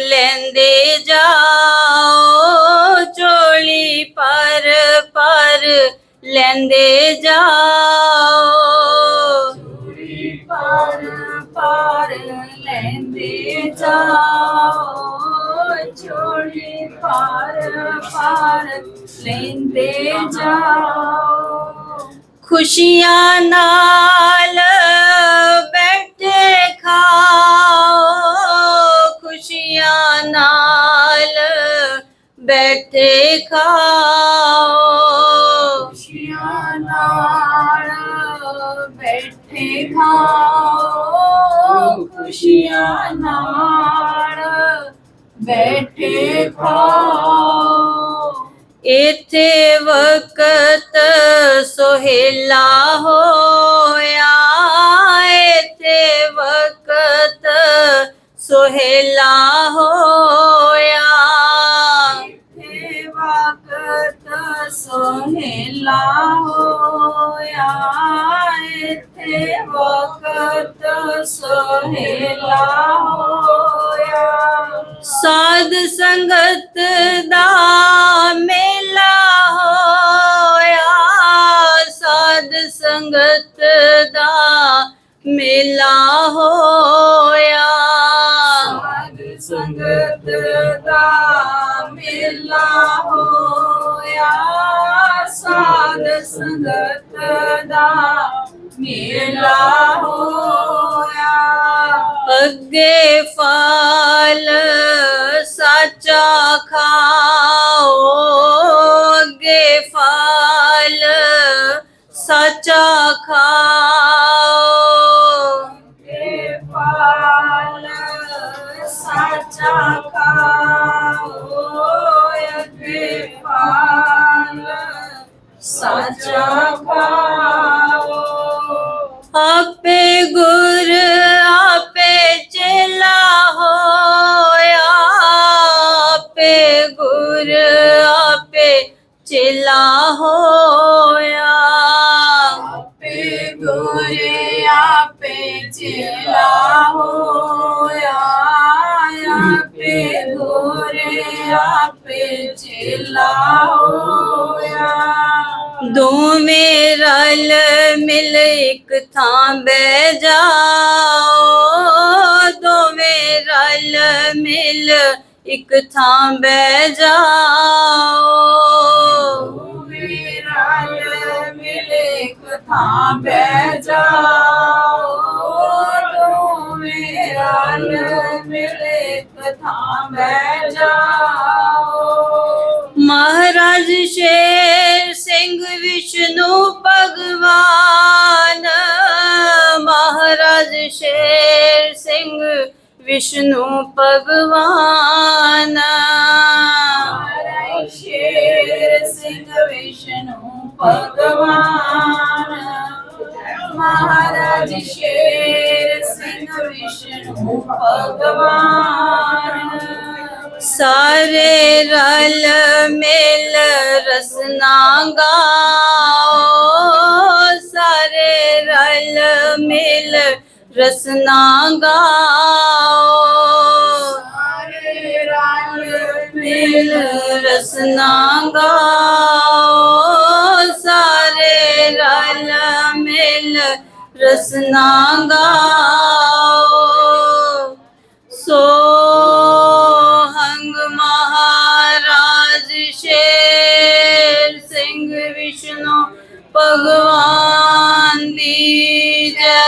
ਲੈਂਦੇ ਜਾਓ ਚੋਲੀ ਪਰ ਪਰ ਲੈਂਦੇ ਜਾਓ ਪਰ ਪਰ ਲੈਂਦੇ ਜਾਓ ਛੋੜੀ ਪਰ ਪਰ ਲੈਂਦੇ ਜਾਓ ਖੁਸ਼ੀਆਂ ਨਾਲ ਖਾਓ ਖੁਸ਼ੀਆਂ ਨਾਲ ਬੈਠੇ ਖਾਓ। ਖੁਸ਼ੀਆਂ ਨਾਲ ਬੈਠੇ ਖਾਓ। ਇਥੇ ਵਕਤ ਸੁਹੇਲਾ ਹੋਇਆ ਤੇ ਵਕਤ ਹੋਇਆ ਇੱਥੇ ਵਕਤ ਸੋਹੇਲਾ ਹੋਇਆ ਸਾਧ ਸੰਗਤ ਦਾ ਮੇਲਾ ਹੋਇਆ, ਸਾਧ ਸੰਗਤ ਦਾ ਮੇਲਾ ਹੋਇਆ। ਸਾਧ ਸੰਗਤ ਦਾ ਅੱਗੇ ਫਲ ਸਾਚਾ ਖਾਓ ਅੱਗੇ ਫਲ ਸਾਚਾ ਖਾਓ ਕੇ ਫਲ ਸਾਚਾ ਖਾਓ ਫਲ ਸਾਚਾ ਖਾਓ ਗੁਰ ਆਪੇ ਚੇਲਾ ਹੋਇਆ। ਆਪੇ ਗੋਰੇ ਆਪੇ ਚੇਲਾ ਹੋਇਆ। ਆਪੇ ਗੋਰੇ ਆਪੇ ਚੇਲਾ ਹੋਇਆ। ਦੋਵੇਂ ਰਲ ਮਿਲ ਇੱਕ ਥਾਂ ਬਹਿ ਜਾਓ। ਦੋਵੇਂ ਰਲ ਮਿਲ ਇੱਕ ਥਾਂ ਬਹਿ ਜਾਓ। ਮੇਰਾ ਮਿਲੇ ਕਥਾ ਬਹਿ ਜਾਓ ਤੂੰ ਮੇਰਾ ਮਿਲੇ ਕਥਾ ਬਹਿ ਜਾਓ ਮਹਾਰਾਜ ਸ਼ੇਰ ਸਿੰਘ ਵਿਸ਼ਨੂੰ ਵਿਸ਼ਨੂੰ ਭਗਵਾਨ ਵਿਸ਼ਨੂੰ ਭਗਵਾਨ ਮਹਾਰਾਜ ਸ਼ੇਰ ਸਿੰਘ ਵਿਸ਼ਨੂੰ ਭਗਵਾਨ ਸਾਰੇ ਰਲ ਮਿਲ ਰਸਨਾ ਗਾਓ। ਸਾਰੇ ਰਲ ਮਿਲ ਰਸਨਾ ਗਾਓ। ਸਾਰੇ ਰਲ ਮਿਲ ਰਸਨਾ ਗਾਓ। ਸੋ ਹੰਗ ਮਹਾਰਾਜ ਸ਼ੇਰ ਸਿੰਘ ਵਿਸ਼ਨੂੰ ਭਗਵਾਨ ਦੀ ਜੈ।